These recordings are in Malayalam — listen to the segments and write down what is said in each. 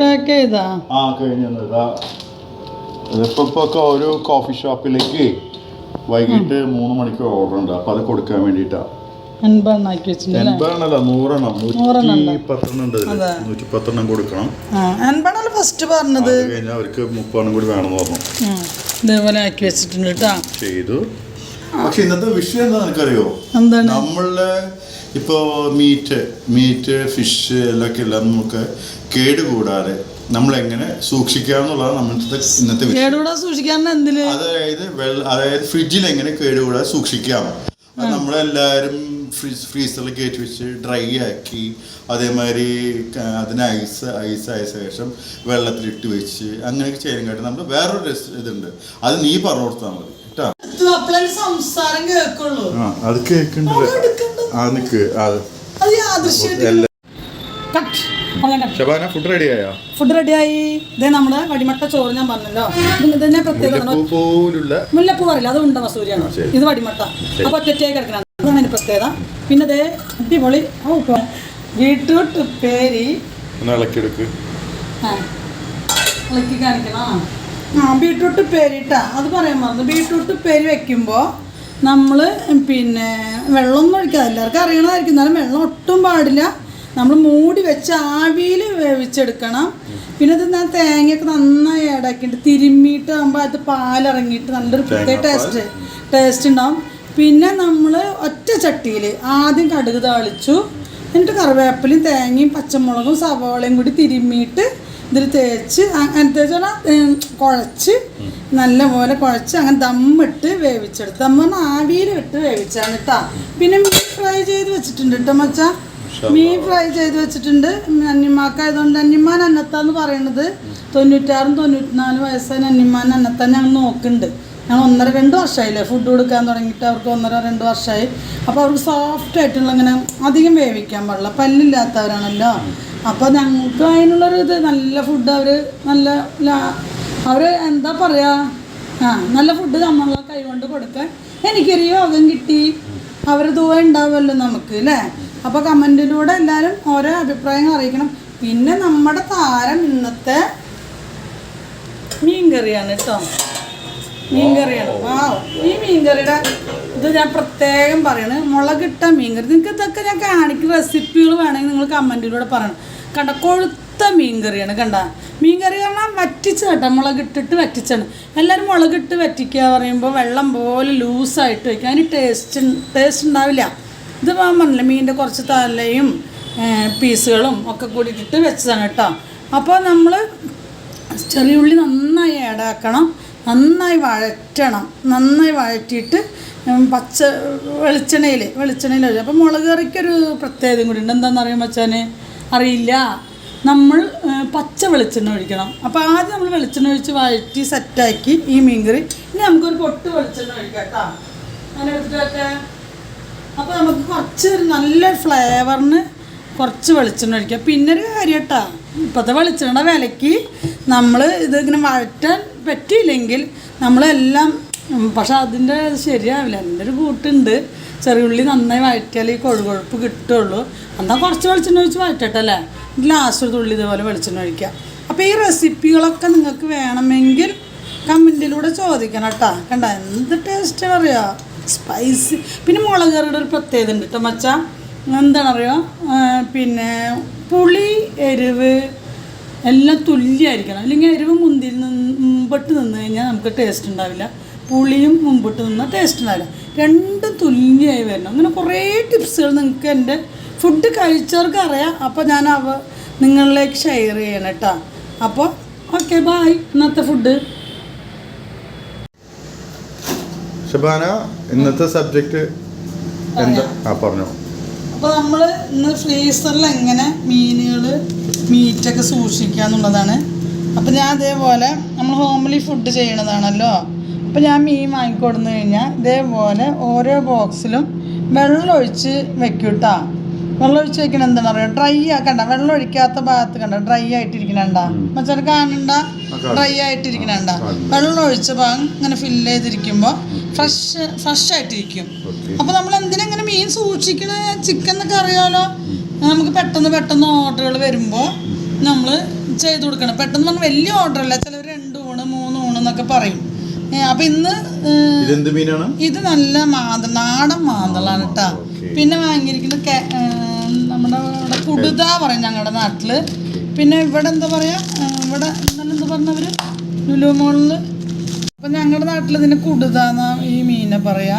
പാക്ക് ചെയ്താ? ആ കഴിഞ്ഞത് ഇതാ. ഇതിപ്പോ ഇപ്പൊ ഒക്കെ ഒരു കോഫി ഷോപ്പിലേക്ക് വൈകിട്ട് മൂന്ന് മണിക്ക് ഓർഡർ ഉണ്ട്. അപ്പൊ അത് കൊടുക്കാൻ വേണ്ടിട്ടാ ഫസ്റ്റ് പറഞ്ഞത്? അത് കഴിഞ്ഞാൽ അവർക്ക് മുപ്പതെണ്ണം കൂടി വേണമെന്ന് പറഞ്ഞു. ഉം. ഇതേപോലെ ആക്കി വെച്ചിട്ടുണ്ട് കേട്ടോ ചെയ്തു. പക്ഷെ ഇന്നത്തെ വിഷയം എന്താ നിനക്കറിയോ നമ്മളെ ഇപ്പോ മീറ്റ് മീറ്റ് ഫിഷ് എല്ലാം നമുക്ക് കേടുകൂടാതെ നമ്മൾ എങ്ങനെ സൂക്ഷിക്കാന്നുള്ളതാണ് നമ്മളുടെ ഇന്നത്തെ വിഷയം. കേടുകൂടാ സൂക്ഷിക്കാൻ എന്തിൽ? അതായത് അതായത് ഫ്രിഡ്ജിൽ എങ്ങനെ കേടുകൂടാതെ സൂക്ഷിക്കാം. അത് നമ്മളെല്ലാവരും ഫ്രീസ് ഫ്രീസറിൽ കയറ്റി വെച്ച് ഡ്രൈ ആക്കി അതേമാതിരി അതിന് ഐസ് ഐസ് ആയ ശേഷം വെള്ളത്തിലിട്ട് വെച്ച് അങ്ങനെയൊക്കെ ചെയ്യാൻ നമ്മൾ വേറൊരു രസ- ഇതുണ്ട്. അത് നീ പറഞ്ഞു കൊടുത്താൽ മതി സംസാരം കേൾക്കുള്ളൂ. അത് കേൾക്കണ്ടല്ലോ. ആ നിക്ക് അത് അത് ശബാന ഫുഡ് റെഡി ആയോ? ഫുഡ് റെഡിയായി ഇതേ നമ്മുടെ വടിമട്ട ചോറ് ഞാൻ പറഞ്ഞല്ലോ. ഇത് ഇതിന്റെ പ്രത്യേകത മുല്ലപ്പൂ പറയില്ല. അത് ഉണ്ട മസൂരിയാണ് ഇത് വടിമട്ട. അപ്പൊ ഒറ്റയായി കിടക്കണം. അതാണ് അതിന്റെ പ്രത്യേകത. പിന്നെ ദേ അടിപൊളി. ബീട്രൂട്ട് പേരി ഇളക്കി കാണിക്കണം. ആ ബീട്രൂട്ട് പേരിട്ടാ അത് പറയാൻ മറന്നു. ബീട്രൂട്ട് പേര് വെക്കുമ്പോൾ നമ്മൾ പിന്നെ വെള്ളമൊന്നും ഒഴിക്കാതെ എല്ലാവർക്കും അറിയണമായിരിക്കും എന്നാലും വെള്ളം ഒട്ടും പാടില്ല. നമ്മൾ മൂടി വെച്ച് ആവിയിൽ വേവിച്ചെടുക്കണം. പിന്നെ ഇത് ഞാൻ തേങ്ങയൊക്കെ നന്നായി ഇടക്കിയിട്ട് തിരുമ്മിയിട്ട് ആകുമ്പോൾ അത് പാലിറങ്ങിയിട്ട് നല്ലൊരു പ്രത്യേക ടേസ്റ്റ് ടേസ്റ്റ് ഉണ്ടാവും. പിന്നെ നമ്മൾ ഒറ്റ ചട്ടിയിൽ ആദ്യം കടുക് താളിച്ചു. എന്നിട്ട് കറിവേപ്പിലയും തേങ്ങയും പച്ചമുളകും സവാളയും കൂടി തിരുമ്മിയിട്ട് ഇതിൽ തേച്ച് അങ്ങനത്തെ കുഴച്ച് നല്ലപോലെ കുഴച്ച് അങ്ങനെ ദമ്മിട്ട് വേവിച്ചെടുത്ത്. ദമ്മ ആവിയിൽ ഇട്ട് വേവിച്ചാണ് കേട്ടോ പിന്നെ മീൻ ഫ്രൈ ചെയ്ത് വെച്ചിട്ടുണ്ട് കേട്ടോ മച്ച. മീൻ ഫ്രൈ ചെയ്ത് വെച്ചിട്ടുണ്ട്. അന്നിമാക്കായതുകൊണ്ട് അന്നിമാൻ അന്നത്താന്ന് പറയണത് തൊണ്ണൂറ്റാറും തൊണ്ണൂറ്റിനാല് വയസ്സായ അന്നിമാൻ അന്നത്താൻ ഞങ്ങൾ നോക്കുന്നുണ്ട് ഞങ്ങൾ ഒന്നര രണ്ട് വർഷമായില്ലേ ഫുഡ് കൊടുക്കാൻ തുടങ്ങിയിട്ട് അവർക്ക് ഒന്നര രണ്ട് വർഷമായി അപ്പോൾ അവർക്ക് സോഫ്റ്റ് ആയിട്ടുള്ള ഇങ്ങനെ അധികം വേവിക്കാൻ പാടില്ല. പല്ലില്ലാത്തവരാണല്ലോ. അപ്പോൾ ഞങ്ങൾക്ക് അതിനുള്ളൊരു ഇത് നല്ല ഫുഡ് അവർ നല്ല അവർ എന്താ പറയുക ആ നല്ല ഫുഡ് നമ്മളെ കൈകൊണ്ട് കൊടുക്കാൻ എനിക്കൊരു യോഗം കിട്ടി. അവർ ദൂരം ഉണ്ടാവുമല്ലോ നമുക്ക് അല്ലേ അപ്പോൾ കമന്റിലൂടെ എല്ലാവരും ഓരോ അഭിപ്രായങ്ങൾ അറിയിക്കണം. പിന്നെ നമ്മുടെ താരം ഇന്നത്തെ മീൻകറിയാണ് കേട്ടോ മീൻകറിയാണ്. ആ ഈ മീൻകറിയുടെ ഇത് ഞാൻ പ്രത്യേകം പറയണ്. മുളകിട്ട മീൻകറി. നിങ്ങൾക്ക് ഇതൊക്കെ ഞാൻ കാണിക്കുന്ന റെസിപ്പികൾ വേണമെങ്കിൽ നിങ്ങൾ കമന്റിലൂടെ പറയണം. കണ്ട കൊഴുത്ത മീൻകറിയാണ് കണ്ട. മീൻകറി പറഞ്ഞാൽ വറ്റിച്ച് കേട്ടോ. മുളകിട്ടിട്ട് വറ്റിച്ചാണ് എല്ലാവരും മുളകിട്ട് വറ്റിക്കുക പറയുമ്പോൾ വെള്ളം പോലെ ലൂസായിട്ട് വയ്ക്കുക അതിന് ടേസ്റ്റ് ടേസ്റ്റ് ഉണ്ടാവില്ല. ഇത് പറഞ്ഞില്ല മീനിന്റെ കുറച്ച് തലയും പീസുകളും ഒക്കെ കൂടി ഇട്ടിട്ട് വെച്ചതാണ് കേട്ടോ. അപ്പോൾ നമ്മൾ ചെറിയ ഉള്ളി നന്നായി ഏടാക്കണം നന്നായി വഴറ്റണം നന്നായി വഴറ്റിയിട്ട് പച്ച വെളിച്ചെണ്ണയിൽ വെളിച്ചെണ്ണയിൽ ഒഴിച്ചു. അപ്പോൾ മുളക് കറിക്കൊരു പ്രത്യേകതയും കൂടി ഉണ്ട്. എന്താണെന്ന് അറിയാൻ വെച്ചാൽ അറിയില്ല. നമ്മൾ പച്ച വെളിച്ചെണ്ണ ഒഴിക്കണം. അപ്പോൾ ആദ്യം നമ്മൾ വെളിച്ചെണ്ണ ഒഴിച്ച് വഴറ്റി സെറ്റാക്കി ഈ മീൻകറി. ഇനി നമുക്കൊരു പൊട്ട് വെളിച്ചെണ്ണ ഒഴിക്കാം കേട്ടോ. അങ്ങനെ എടുത്തിട്ടൊക്കെ അപ്പോൾ നമുക്ക് കുറച്ച് നല്ല ഫ്ലേവറിന് കുറച്ച് വെളിച്ചെണ്ണ ഒഴിക്കുക പിന്നെ ഒരു കാര്യം കേട്ടോ ഇപ്പോഴത്തെ വെളിച്ചെണ്ണ വിലയ്ക്ക് നമ്മൾ ഇതിങ്ങനെ വഴറ്റാൻ പറ്റിയില്ലെങ്കിൽ നമ്മളെല്ലാം പക്ഷെ അതിന്റെ ശരിയാവില്ല. എന്റെ ഒരു കൂട്ടുണ്ട് ചെറിയുള്ളി നന്നായി വഴറ്റിയാൽ ഈ കൊഴുകൊഴുപ്പ് കിട്ടുള്ളൂ. എന്നാൽ കുറച്ച് വെളിച്ചെണ്ണ ഒഴിച്ച് വഴറ്റട്ടെ അല്ലേ ലാസ്റ്റ് ഒരു തുള്ളി ഇതുപോലെ വെളിച്ചെണ്ണ ഒഴിക്കുക അപ്പോൾ ഈ റെസിപ്പികളൊക്കെ നിങ്ങൾക്ക് വേണമെങ്കിൽ കമന്റിലൂടെ ചോദിക്കണം കേട്ടോ. കണ്ട എന്ത് ടേസ്റ്റ് അറിയോ സ്പൈസി പിന്നെ മുളക് കറിയുടെ ഒരു പ്രത്യേകത ഉണ്ട് കേട്ടോ മച്ച. അറിയോ? പിന്നെ പുളി എരിവ് എല്ലാം തുല്യമായിരിക്കണം അല്ലെങ്കിൽ എരിവ് മുന്തിൽ നിന്ന് മുമ്പിട്ട് നിന്ന് കഴിഞ്ഞാൽ നമുക്ക് ടേസ്റ്റ് ഉണ്ടാവില്ല. പുളിയും മുമ്പിട്ട് നിന്നാൽ ടേസ്റ്റ് ഉണ്ടാവില്ല. രണ്ടും തുല്യമായി വരണം. അങ്ങനെ കുറേ ടിപ്സുകൾ നിങ്ങൾക്ക് എന്റെ ഫുഡ് കഴിച്ചവർക്ക് അറിയാം. അപ്പോൾ ഞാൻ അവ നിങ്ങളിലേക്ക് ഷെയർ ചെയ്യണം കേട്ടോ അപ്പോൾ ഓക്കെ ബായ് ഇന്നത്തെ ഫുഡ് ശബാന ഇന്നത്തെ സബ്ജക്റ്റ് എന്താ? ആ പറഞ്ഞോ. അപ്പോൾ നമ്മൾ ഇന്ന് ഫ്രീസറിൽ എങ്ങനെ മീനുകൾ മീറ്റൊക്കെ സൂക്ഷിക്കുക എന്നുള്ളതാണ്. അപ്പോൾ ഞാൻ അതേപോലെ നമ്മൾ ഹോംലി ഫുഡ് ചെയ്യണതാണല്ലോ. അപ്പോൾ ഞാൻ മീൻ വാങ്ങിക്കൊടുന്നു കഴിഞ്ഞാൽ ഇതേപോലെ ഓരോ ബോക്സിലും വെള്ളം ഒഴിച്ച് വെക്കും കേട്ടോ വെള്ളം ഒഴിച്ച് വെക്കണ എന്താണെന്ന് അറിയാം? ഡ്രൈ ആക്കണ്ട. വെള്ളം ഒഴിക്കാത്ത ഭാഗത്ത് കണ്ട. ഡ്രൈ ആയിട്ടിരിക്കണണ്ട മച്ചാൽ കാണണ്ട. ഡ്രൈ ആയിട്ടിരിക്കണണ്ട. വെള്ളം ഒഴിച്ച ഭാഗം ഇങ്ങനെ ഫില്ല് ചെയ്തിരിക്കുമ്പോൾ ഫ്രഷ് ഫ്രഷ് ആയിട്ടിരിക്കും. അപ്പോൾ അപ്പൊ നമ്മൾ എന്തിനെങ്ങനെ മീൻ സൂക്ഷിക്കണ? ചിക്കൻ എന്നൊക്കെ അറിയാമല്ലോ നമുക്ക് പെട്ടെന്ന് പെട്ടെന്ന് ഓർഡറുകൾ വരുമ്പോൾ നമ്മൾ ചെയ്ത് കൊടുക്കണം. പെട്ടെന്ന് പറഞ്ഞ വലിയ ഓർഡർ അല്ല. ചിലർ രണ്ട് ഊണ് മൂന്ന് ഊണ് എന്നൊക്കെ പറയും. അപ്പൊ ഇന്ന് ഇത് നല്ല മാന്തൾ നാടൻ മാന്തളാണ് കേട്ടാ പിന്നെ വാങ്ങിയിരിക്കുന്നത് നമ്മുടെ ഇവിടെ കുടുത പറയും ഞങ്ങളുടെ നാട്ടിൽ. പിന്നെ ഇവിടെ എന്താ പറയാ? ഇവിടെ എന്താ പറഞ്ഞവര്? ലുലു മോളിൽ. അപ്പൊ ഞങ്ങളുടെ നാട്ടിൽ ഇതിന് കുടുതാന്ന ഈ മീനെ പറയാ.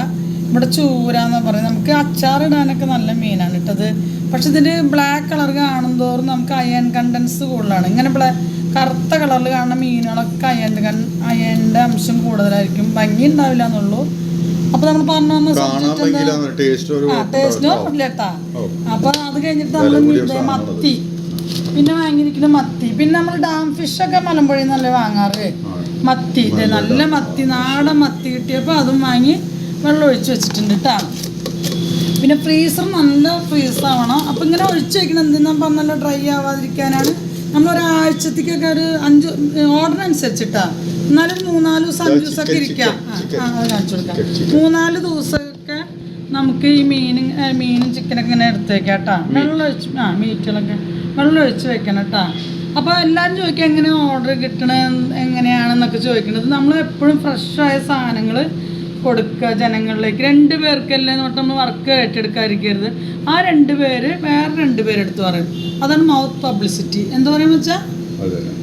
ഇവിടെ ചൂരാന്ന പറയാം. നമുക്ക് അച്ചാറിടാനൊക്കെ നല്ല മീനാണ് ഇട്ടത് പക്ഷെ ഇതിന് ബ്ലാക്ക് കളർ കാണുന്തോറും നമുക്ക് അയൺ കണ്ടൻസ് കൂടുതലാണ്. ഇങ്ങനെ ബ്ലാ കറുത്ത കളറിൽ കാണുന്ന മീനുകളൊക്കെ അയൺ കൺ അയണിന്റെ അംശം കൂടുതലായിരിക്കും. ഭംഗി ഉണ്ടാവില്ല എന്നുള്ളൂ. അപ്പൊ നമ്മൾ പറഞ്ഞു ടേസ്റ്റ്. അപ്പൊ അത് കഴിഞ്ഞിട്ട് നമ്മൾ. മത്തി. പിന്നെ വാങ്ങിയിരിക്കുന്ന മത്തി. പിന്നെ നമ്മൾ ഡാം ഫിഷ് ഒക്കെ മലമ്പുഴയിൽ നല്ല വാങ്ങാറ്. മത്തി. ഇത് നല്ല മത്തി. നാടൻ മത്തി കിട്ടിയപ്പോൾ അതും വാങ്ങി വെള്ളം ഒഴിച്ച് വെച്ചിട്ടുണ്ട് കേട്ടോ പിന്നെ ഫ്രീസർ നല്ല ഫ്രീസർ ആവണം അപ്പം ഇങ്ങനെ ഒഴിച്ച് വെക്കണം. എന്തിനാ പറഞ്ഞല്ലോ ഡ്രൈ ആവാതിരിക്കാനാണ്. നമ്മൾ ഒരാഴ്ചത്തേക്കൊക്കെ ഒരു അഞ്ച് ഓർഡർ അനുസരിച്ചിട്ടാ എന്നാലും മൂന്നാൽ ദിവസം അഞ്ച് ദിവസമൊക്കെ ഇരിക്കാം. കാണിച്ചു കൊടുക്കാം. മൂന്നാൽ ദിവസമൊക്കെ നമുക്ക് ഈ മീനും മീനും ചിക്കനൊക്കെ ഇങ്ങനെ എടുത്തേക്കാം കേട്ടോ വെള്ളം ഒഴിച്ച് ആ മീറ്റുകളൊക്കെ വെള്ളം ഒഴിച്ച് വെക്കണം കേട്ടോ അപ്പോൾ എല്ലാവരും ചോദിക്കുക എങ്ങനെ ഓർഡർ കിട്ടണ? എങ്ങനെയാണെന്നൊക്കെ ചോദിക്കുന്നത്. നമ്മൾ എപ്പോഴും ഫ്രഷായ സാധനങ്ങൾ കൊടുക്കുക ജനങ്ങളിലേക്ക്. രണ്ട് പേർക്കല്ലേ എന്ന് പറഞ്ഞാൽ നമ്മൾ വർക്ക് ഏറ്റെടുക്കാതിരിക്കരുത്. ആ രണ്ട് പേര് വേറെ രണ്ട് പേരെടുത്ത് പറയും. അതാണ് മൗത്ത് പബ്ലിസിറ്റി എന്താ പറയുക വെച്ചാൽ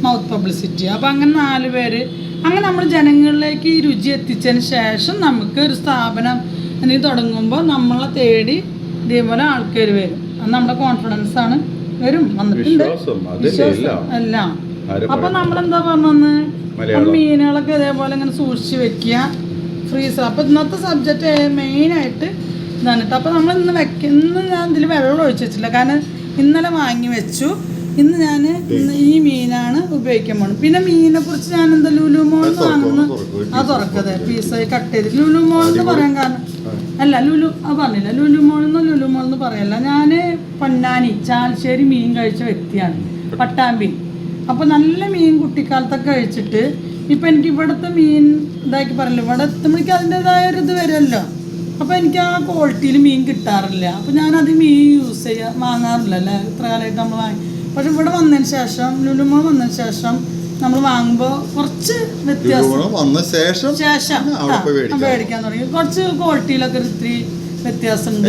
മൗത്ത് പബ്ലിസിറ്റി അപ്പോൾ അങ്ങനെ നാല് പേര്. അങ്ങനെ നമ്മൾ ജനങ്ങളിലേക്ക് ഈ രുചി എത്തിച്ചതിന് ശേഷം നമുക്ക് ഒരു സ്ഥാപനം തുടങ്ങുമ്പോൾ നമ്മളെ തേടി ഇതേപോലെ ആൾക്കാർ വരും. അത് നമ്മുടെ കോൺഫിഡൻസ് ആണ്. വരും വന്നിട്ടുണ്ട്. ആരും അപ്പൊ നമ്മളെന്താ പറഞ്ഞെന്ന്. മീനുകളൊക്കെ ഇതേപോലെ ഇങ്ങനെ സൂക്ഷിച്ച് വെക്കുക. ഫ്രീസർ അപ്പൊ ഇന്നത്തെ സബ്ജക്റ്റ് മെയിൻ ആയിട്ട് ഇതാണ് കേട്ടോ അപ്പൊ നമ്മൾ ഇന്ന് വെക്ക ഇന്ന് ഞാൻ ഇതിൽ വെള്ളം ഒഴിച്ചു വെച്ചില്ല കാരണം ഇന്നലെ വാങ്ങി വെച്ചു. ഇന്ന് ഞാൻ ഈ മീനാണ് ഉപയോഗിക്കാൻ പോണത്. പിന്നെ മീനെ കുറിച്ച് ഞാൻ എന്താ ലുലുമോൾ വാങ്ങുന്നു. അത് തുറക്കതെ പീസായി കട്ട് ചെയ്ത്. ലുലുമോൾ എന്ന് പറയാൻ കാരണം അല്ല ലുലു ആ പറഞ്ഞില്ല ലുലു മോൾ എന്ന് ലുലു മോൾ എന്ന് പറയല്ല. ഞാൻ പൊന്നാനി ചാൽശ്ശേരി മീൻ കഴിച്ച വ്യക്തിയാണ് പട്ടാമ്പി. അപ്പൊ നല്ല മീൻ കുട്ടിക്കാലത്തൊക്കെ കഴിച്ചിട്ട് ഇപ്പൊ എനിക്ക് ഇവിടുത്തെ മീൻ ഇതാക്കി പറയല്ലോ. ഇവിടെ എത്തുമ്പോഴേക്കും അതിന്റെതായ ഒരു ഇത് വരുമല്ലോ. അപ്പൊ എനിക്ക് ആ ക്വാളിറ്റിയിൽ മീൻ കിട്ടാറില്ല. അപ്പൊ ഞാനത് മീൻ യൂസ് ചെയ്യാ വാങ്ങാറില്ല അല്ലേ? ഇത്ര കാലമായിട്ട് നമ്മൾ വാങ്ങി പക്ഷെ ഇവിടെ വന്നതിന് ശേഷം ലുലുമോൾ വന്നതിന് ശേഷം നമ്മൾ വാങ്ങുമ്പോൾ കുറച്ച് വ്യത്യാസം. വന്ന ശേഷം ശേഷം. മേടിക്കാൻ തുടങ്ങി. കുറച്ച് ക്വാളിറ്റിയിലൊക്കെ ഇത്തിരി വ്യത്യാസമുണ്ട്.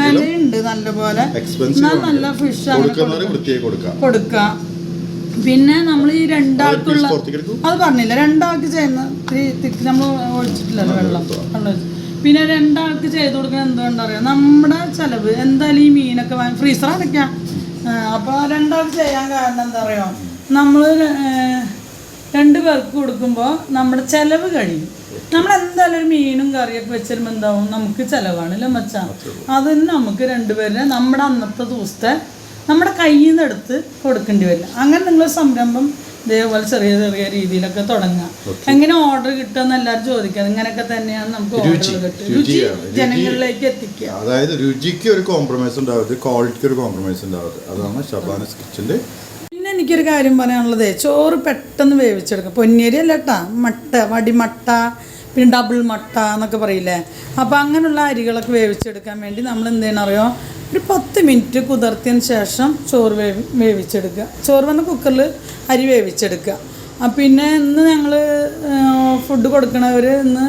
വിലയുണ്ട് നല്ലപോലെ. നല്ല ഫിഷ് കൊടുക്കുന്നവര് വൃത്തിയായി കൊടുക്കാം കൊടുക്കാം പിന്നെ നമ്മൾ ഈ രണ്ടാൾക്കുള്ള അത് പറഞ്ഞില്ല. രണ്ടാൾക്ക് ചെയ്യുന്ന നമ്മൾ ഒഴിച്ചിട്ടില്ലല്ലോ വെള്ളം. പിന്നെ രണ്ടാൾക്ക് ചെയ്ത് കൊടുക്കാൻ എന്തുകൊണ്ടാ അറിയാം? നമ്മുടെ ചെലവ്. എന്തായാലും ഈ മീനൊക്കെ വാങ്ങി ഫ്രീസർ അടയ്ക്കാം അപ്പോൾ രണ്ടാൾക്ക് ചെയ്യാൻ കാരണം എന്താ പറയുക നമ്മൾ രണ്ട് പേർക്ക് കൊടുക്കുമ്പോൾ നമ്മുടെ ചിലവ് കഴിയും. നമ്മൾ എന്തായാലും ഒരു മീനും കറിയൊക്കെ വെച്ചിരുമ്പോൾ എന്താവും? നമുക്ക് ചിലവാണ് അല്ലേ മച്ചാ? അതിന് നമുക്ക് രണ്ടുപേരെ നമ്മുടെ അന്നത്തെ ദിവസത്തെ നമ്മുടെ കയ്യിൽ നിന്ന് എടുത്ത് കൊടുക്കേണ്ടി വരില്ല. അങ്ങനെ നിങ്ങൾ സംരംഭം ഇതേപോലെ ചെറിയ ചെറിയ രീതിയിലൊക്കെ തുടങ്ങാം എങ്ങനെ ഓർഡർ കിട്ടുമെന്ന് എല്ലാവരും ചോദിക്കാം ഇങ്ങനെയൊക്കെ തന്നെയാണ് നമുക്ക് ഓർഡർ കിട്ടുക. രുചി ജനങ്ങളിലേക്ക് എത്തിക്കുക. അതായത് രുചിക്ക് ഒരു കോംപ്രമൈസ് ഉണ്ടാവരുത് ക്വാളിറ്റിക്ക് ഒരു കോംപ്രമൈസ് ഉണ്ടാവരുത്. അതാണ് ഷബാനസ് കിച്ചന്റെ പിന്നെ എനിക്കൊരു കാര്യം പറയാനുള്ളത്. ചോറ് പെട്ടെന്ന് വേവിച്ചെടുക്കും. പൊന്നിയരി അല്ല കേട്ടാ മട്ട വടിമട്ട പിന്നെ ഡബിൾ മട്ട എന്നൊക്കെ പറയില്ലേ. അപ്പോൾ അങ്ങനെയുള്ള അരികളൊക്കെ വേവിച്ചെടുക്കാൻ വേണ്ടി നമ്മൾ എന്ത് ചെയ്യണറിയോ ഒരു പത്ത് മിനിറ്റ് കുതിർത്തിയതിന് ശേഷം ചോറ് വേവി വേവിച്ചെടുക്കുക. ചോറ് വന്ന കുക്കറിൽ അരി വേവിച്ചെടുക്കുക. പിന്നെ ഇന്ന് ഞങ്ങൾ ഫുഡ് കൊടുക്കണവർ ഇന്ന്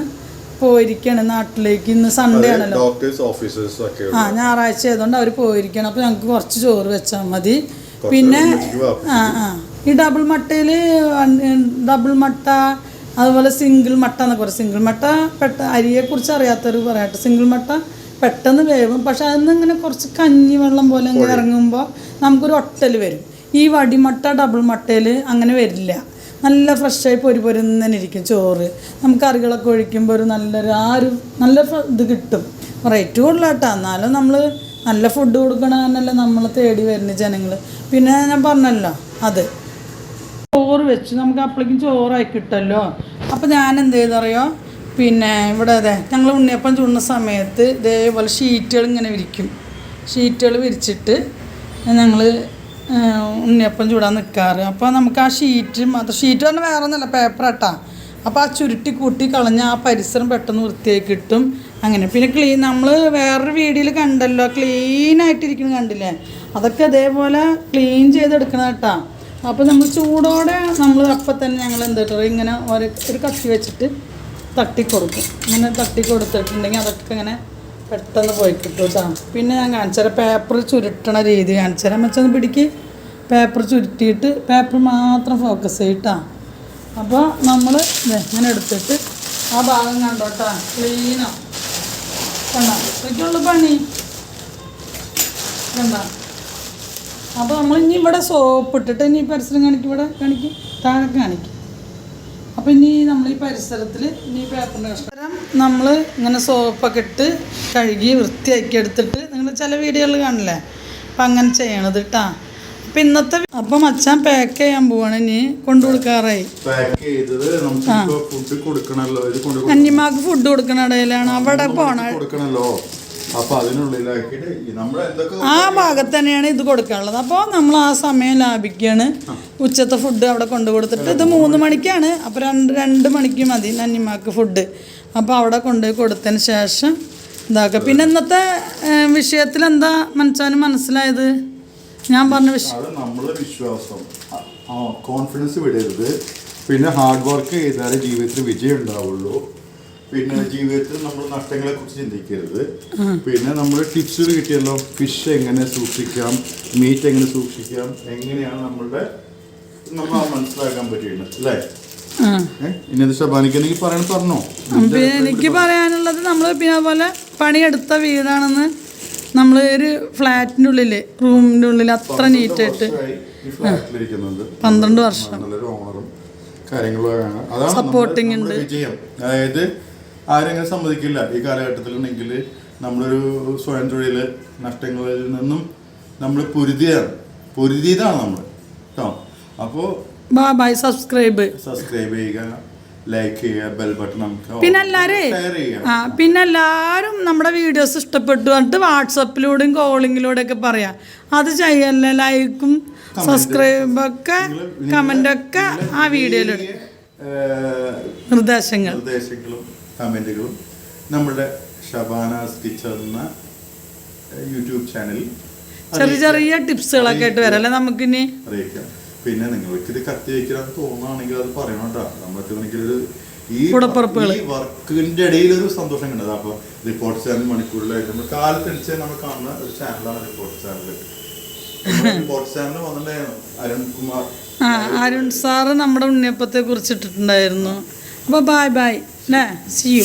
പോയിരിക്കുകയാണ് നാട്ടിലേക്ക്. ഇന്ന് സൺഡേ ആണല്ലോ. ആ ഞായറാഴ്ച ആയതുകൊണ്ട് അവർ പോയിരിക്കണം. അപ്പോൾ ഞങ്ങൾക്ക് കുറച്ച് ചോറ് വെച്ചാൽ മതി. പിന്നെ ആ ആ. ഈ ഡബിൾ മട്ടയിൽ ഡബിൾ മട്ട അതുപോലെ സിംഗിൾ മട്ട എന്നൊക്കെ പറയും. സിംഗിൾ മട്ട പെട്ട അരിയെക്കുറിച്ച് അറിയാത്തവർ പറയട്ടെ. സിംഗിൾ മട്ട പെട്ടെന്ന് വേവും. പക്ഷെ അതിന്ന് ഇങ്ങനെ കുറച്ച് കഞ്ഞി വെള്ളം പോലെ ഇങ്ങനെ ഇറങ്ങുമ്പോൾ നമുക്കൊരു ഒട്ടൽ വരും. ഈ വടിമട്ട ഡബിൾ മട്ടയിൽ അങ്ങനെ വരില്ല. നല്ല ഫ്രഷായി പൊരി പൊരുന്നതന്നെ ഇരിക്കും ചോറ്. നമുക്ക് കറികളൊക്കെ ഒഴിക്കുമ്പോൾ ഒരു നല്ലൊരു ആ ഒരു നല്ല ഇത് കിട്ടും. റേറ്റ് കൂടുതലാട്ടോ. എന്നാലും നമ്മൾ നല്ല ഫുഡ് കൊടുക്കണമെന്നല്ല നമ്മൾ തേടി വരുന്ന ജനങ്ങൾ പിന്നെ ഞാൻ പറഞ്ഞല്ലോ അത്. ചോറ് വെച്ച് നമുക്ക് അപ്പോഴേക്കും ചോറായി കിട്ടല്ലോ. അപ്പോൾ ഞാൻ എന്ത് ചെയ്തറിയോ? പിന്നെ ഇവിടെ അതെ ഞങ്ങൾ ഉണ്ണിയപ്പം ചുടുന്ന സമയത്ത് ഇതേപോലെ ഷീറ്റുകൾ ഇങ്ങനെ വിരിക്കും. ഷീറ്റുകൾ വിരിച്ചിട്ട് ഞങ്ങൾ ഉണ്ണിയപ്പം ചൂടാൻ നിൽക്കാറ് അപ്പോൾ നമുക്ക് ആ ഷീറ്റ് അത് ഷീറ്റ് പറഞ്ഞാൽ വേറെ ഒന്നുമല്ല പേപ്പർ ആട്ടാ. അപ്പോൾ ആ ചുരുട്ടി കൂട്ടി കളഞ്ഞ ആ പരിസരം പെട്ടെന്ന് വൃത്തിയായി കിട്ടും. അങ്ങനെ പിന്നെ ക്ലീൻ നമ്മൾ വേറൊരു വീഡിയോയിൽ കണ്ടല്ലോ ക്ലീൻ ആയിട്ടിരിക്കുന്നത് കണ്ടില്ലേ? അതൊക്കെ അതേപോലെ ക്ലീൻ ചെയ്തെടുക്കണം കേട്ടോ. അപ്പോൾ നമ്മൾ ചൂടോടെ നമ്മൾ അപ്പം തന്നെ ഞങ്ങൾ എന്താ ഇങ്ങനെ ഒരു ഒരു കത്തി വെച്ചിട്ട് തട്ടി കൊടുക്കും. ഇങ്ങനെ തട്ടി കൊടുത്തിട്ടുണ്ടെങ്കിൽ അതൊക്കെ ഇങ്ങനെ പെട്ടെന്ന് പോയി കിട്ടും കേട്ടോ. പിന്നെ ഞാൻ കാണിച്ചുതരാം പേപ്പർ ചുരുട്ടണ രീതി കാണിച്ചുതരാം വെച്ചൊന്ന് പിടിക്ക്. പേപ്പർ ചുരുട്ടിയിട്ട് പേപ്പർ മാത്രം ഫോക്കസ് ചെയ്യട്ടാ. അപ്പോൾ നമ്മൾ ഇങ്ങനെ എടുത്തിട്ട് ആ ഭാഗം കണ്ടോട്ടാ ക്ലീനോ കണ്ടോ ഇതൊക്കെയുള്ള പണി. കണ്ടോ അപ്പോൾ നമ്മൾ ഇനി ഇവിടെ സോപ്പ് ഇട്ടിട്ട് ഇനി പരിസരം കാണിക്കും ഇവിടെ കാണിക്കും താഴെ കാണിക്കും. അപ്പോൾ ഇനി നമ്മൾ ഈ പരിസരത്തിൽ ഇനി പേപ്പറിന്റെ കഷ്ടം നമ്മൾ ഇങ്ങനെ സോപ്പൊക്കെ ഇട്ട് കഴുകി വൃത്തിയാക്കി എടുത്തിട്ട് നിങ്ങൾ ചില വീഡിയോകളിൽ കാണില്ലേ? അപ്പം അങ്ങനെ ചെയ്യണത് കേട്ടാ അപ്പം ഇന്നത്തെ അപ്പം മച്ചാൻ പാക്ക് ചെയ്യാൻ പോവാണ് ഇനി കൊണ്ടു കൊടുക്കാറായി. നമുക്ക് ഫുഡ് കൊടുക്കണ ഇടയിലാണ്. അവിടെ പോണ ആ ഭാഗത്ത് തന്നെയാണ് ഇത് കൊടുക്കാനുള്ളത്. അപ്പോൾ നമ്മൾ ആ സമയം ലാഭിക്കുകയാണ് ഉച്ചത്തെ ഫുഡ് അവിടെ കൊണ്ടു കൊടുത്തിട്ട് ഇത് മൂന്ന് മണിക്കാണ്. അപ്പോൾ രണ്ട് രണ്ട് മണിക്ക് മതി നന്നിമാക്ക് ഫുഡ് അപ്പോൾ അവിടെ കൊണ്ടുപോയി കൊടുത്തതിന് ശേഷം ഇതാക്കുക പിന്നെ ഇന്നത്തെ വിഷയത്തിൽ എന്താ മനസ്സാനും മനസ്സിലായത്? ഞാൻ പറഞ്ഞ അത് നമ്മളെ വിശ്വാസം. കോൺഫിഡൻസ് വിടരുത്. പിന്നെ ഹാർഡ് വർക്ക് ചെയ്താലേ ജീവിതത്തിൽ വിജയം ഉണ്ടാവുള്ളൂ. പിന്നെ ജീവിതത്തിൽ നമ്മൾ നഷ്ടങ്ങളെ കുറിച്ച് ചിന്തിക്കരുത്. പിന്നെ നമ്മൾ ടിപ്സ് കിട്ടിയല്ലോ. ഫിഷ് എങ്ങനെ സൂക്ഷിക്കാം? മീറ്റ് എങ്ങനെ സൂക്ഷിക്കാം? എങ്ങനെയാണ് നമ്മളുടെ നമ്മൾ മനസ്സിലാക്കാൻ പറ്റിയത് അല്ലേ? ആ. ഏഹ് ഇന്നത് ശബാനിക്കണെങ്കിൽ പറയണ പറഞ്ഞോ? എനിക്ക് പറയാനുള്ളത് നമ്മൾ പിന്നെ അതുപോലെ പണിയെടുത്ത വീടാണെന്ന് നമ്മൾ ഒരു ഫ്ലാറ്റിന്റെ ഉള്ളിൽ റൂമിന്റെ ഉള്ളിൽ അത്ര നീറ്റായിട്ട് പന്ത്രണ്ട് വർഷം. സപ്പോർട്ടിങ് ഉണ്ട്. അതായത് ആരെങ്കിലും സമ്മതിക്കില്ല. ഈ കാലഘട്ടത്തിലുണ്ടെങ്കിൽ നമ്മളൊരു സ്വയം തൊഴിൽ നഷ്ടങ്ങളിൽ നിന്നും നമ്മൾ പൊരുതിയാണ്. പൊരുതിയതാണ് നമ്മൾ കേട്ടോ അപ്പോൾ ബൈ സബ്സ്ക്രൈബ് സബ്സ്ക്രൈബ് ചെയ്യുക. ലൈക്ക് ചെയ്യുക ബെൽ ബട്ടൺ നമുക്ക് പിന്നെ എല്ലാവരും ഷെയർ ചെയ്യുക ആ പിന്നെ എല്ലാവരും നമ്മുടെ വീഡിയോസ് ഇഷ്ടപ്പെട്ടു എന്നിട്ട് വാട്സപ്പിലൂടെയും കോളിങ്ങിലൂടെ ഒക്കെ പറയാം. അത് ചെയ്യല്ലേ? ലൈക്കും സബ്സ്ക്രൈബൊക്കെ കമന്റൊക്കെ ആ വീഡിയോയിലിടും. നിർദ്ദേശങ്ങൾ. നിർദ്ദേശങ്ങളും കമന്റുകളും നമ്മുടെ ഷബാനാസ് കിച്ചൺ എന്ന യൂട്യൂബ് ചാനലിൽ ചെറിയ ചെറിയ ടിപ്സുകളൊക്കെ ആയിട്ട് വരാം. അല്ലേ? നമുക്കിനി അറിയിക്കാം. പിന്നെ നിങ്ങൾക്ക് ഇത് കത്തി വയ്ക്കാൻ തോന്നുകയാണെങ്കിൽ അത് പറയണം ആണെങ്കിൽ ഒരു ഈ വർക്കിന്റെ ഇടയിൽ ഒരു സന്തോഷം കണ്ടത്. അപ്പൊ റിപ്പോർട്ട് ചാനൽ മണിക്കൂറിലായിട്ട് നമ്മൾ കാലത്തടിച്ച് നമ്മൾ കാണുന്ന ഒരു ചാനലാണ് റിപ്പോർട്ട് ചാനൽ റിപ്പോർട്ട് ചാനൽ വന്നിട്ടുണ്ടായിരുന്നു അരുൺകുമാർ ആ അരുൺ സാറ് നമ്മുടെ ഉണ്ണിയപ്പത്തെ കുറിച്ചിട്ടുണ്ടായിരുന്നു അപ്പൊ ബായ് ബായ് സി യു